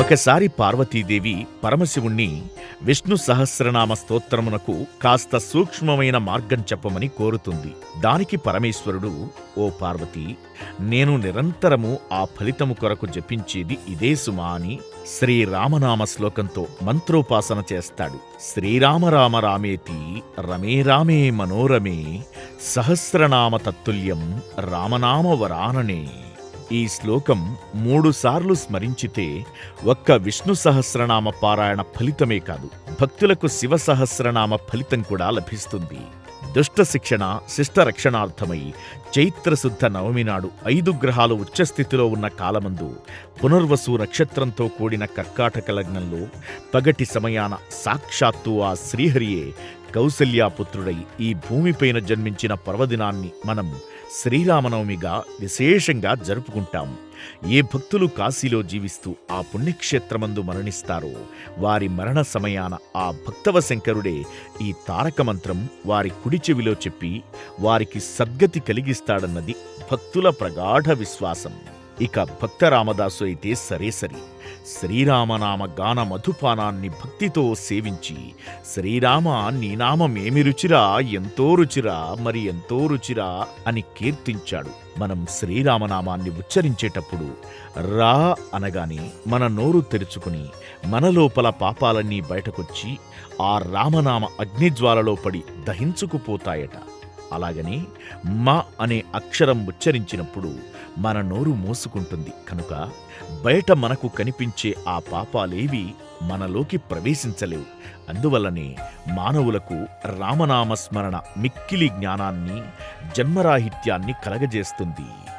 ఒకసారి పార్వతీదేవి పరమశివుణ్ణి విష్ణు సహస్రనామ స్తోత్రమునకు కాస్త సూక్ష్మమైన మార్గం చెప్పమని కోరుతుంది. దానికి పరమేశ్వరుడు ఓ పార్వతి నేను నిరంతరము ఆ ఫలితము కొరకు జపించేది ఇదే సుమా అని శ్రీరామనామ శ్లోకంతో మంత్రోపాసన చేస్తాడు. శ్రీరామ రామ రామేతి రమే రామే మనోరమే సహస్రనామ తత్తుల్యం రామనామ వరాననే ఈ శ్లోకం మూడుసార్లు స్మరించితే ఒక్క విష్ణు సహస్రనామ పారాయణ ఫలితమే కాదు భక్తులకు శివ సహస్రనామ ఫలితం కూడా లభిస్తుంది. దుష్ట శిక్షణ శిష్ట రక్షణార్థమై చైత్రశుద్ధ నవమి నాడు ఐదు గ్రహాలు ఉచ్చస్థితిలో ఉన్న కాలమందు పునర్వసు నక్షత్రంతో కూడిన కర్కాటక లగ్నంలో పగటి సమయాన సాక్షాత్తు ఆ శ్రీహరియే కౌసల్యాపుత్రుడై ఈ భూమిపైన జన్మించిన పర్వదినాన్ని మనం శ్రీరామనవమిగా విశేషంగా జరుపుకుంటాం. ఏ భక్తులు కాశీలో జీవిస్తూ ఆ పుణ్యక్షేత్రమందు మరణిస్తారో వారి మరణ సమయాన ఆ భక్తవ శంకరుడే ఈ తారక మంత్రం వారి కుడి చెవిలో చెప్పి వారికి సద్గతి కలిగిస్తాడన్నది భక్తుల ప్రగాఢ విశ్వాసం. ఇక భక్త రామదాసు అయితే సరే సరి. శ్రీరామనామ గాన మధుపానాన్ని భక్తితో సేవించి శ్రీరామ నీ నామమేమి రుచిరా ఎంతో రుచిరా మరి ఎంతో రుచిరా అని కీర్తించాడు. మనం శ్రీరామనామాన్ని ఉచ్చరించేటప్పుడు రా అనగానే మన నోరు తెరుచుకుని మన లోపల పాపాలన్నీ బయటకొచ్చి ఆ రామనామ అగ్నిజ్వాలలో పడి దహించుకుపోతాయట. అలాగని మా అనే అక్షరం ఉచ్చరించినప్పుడు మన నోరు మోసుకుంటుంది కనుక బయట మనకు కనిపించే ఆ పాపాలేవి మనలోకి ప్రవేశించలేవు. అందువల్లనే మానవులకు రామనామస్మరణ మిక్కిలి జ్ఞానాన్ని జన్మరాహిత్యాన్ని కలగజేస్తుంది.